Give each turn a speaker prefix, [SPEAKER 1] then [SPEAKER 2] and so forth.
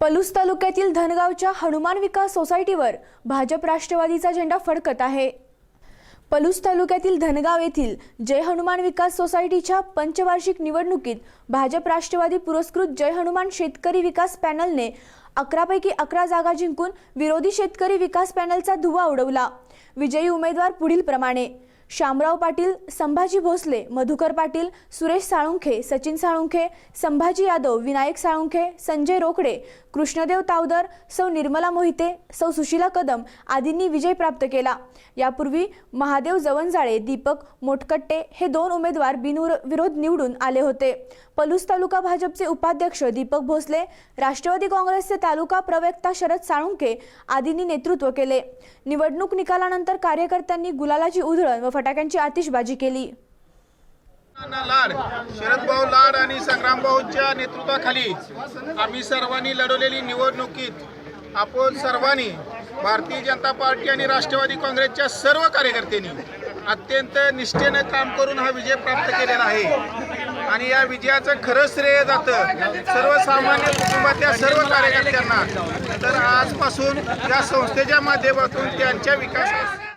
[SPEAKER 1] पलूस तालुक्यातील धनगावच्या हनुमान विकास सोसायटीवर भाजप राष्ट्रवादीचा झेंडा फडकत आहे. पलूस तालुक्यातील धनगाव येथील जय हनुमान विकास सोसायटीच्या पंचवार्षिक निवडणुकीत भाजप राष्ट्रवादी पुरस्कृत जय हनुमान शेतकरी विकास पॅनलने अकरापैकी अकरा जागा जिंकून विरोधी शेतकरी विकास पॅनलचा धुवा उडवला. विजयी उमेदवार पुढील प्रमाणे शामराव पाटील संभाजी भोसले मधुकर पाटील सुरेश साळुंखे सचिन साळुंखे संभाजी यादव विनायक साळुंखे संजय रोकडे कृष्णदेव तावदर सौ निर्मला मोहिते सौ सुशीला कदम आदींनी विजय प्राप्त केला. यापूर्वी महादेव जवंजाळे दीपक मोटकट्टे हे दोन उमेदवार बिनविरोध निवडून आले होते. पलूस तालुका भाजपचे उपाध्यक्ष दीपक भोसले राष्ट्रवादी काँग्रेसचे तालुका प्रवक्ता शरद साळुंखे आदींनी नेतृत्व केले. निवडणूक निकालानंतर कार्यकर्त्यांनी गुलालाची उधळण व फटाक्यांची आतिषबाजी केली.
[SPEAKER 2] लाड शरदभाऊ लाड आणि संग्रामभाऊंच्या नेतृत्वाखाली आम्ही सर्वांनी लढवलेली निवडणुकीत आपण सर्वांनी भारतीय जनता पार्टी आणि राष्ट्रवादी काँग्रेसच्या सर्व कार्यकर्त्यांनी अत्यंत निष्ठेनं काम करून हा विजय प्राप्त केलेला आहे. आणि या विजयाचं खरं श्रेय जातं सर्वसामान्य कुटुंबातल्या सर्व कार्यकर्त्यांना. तर आजपासून या संस्थेच्या माध्यमातून त्यांच्या विकासास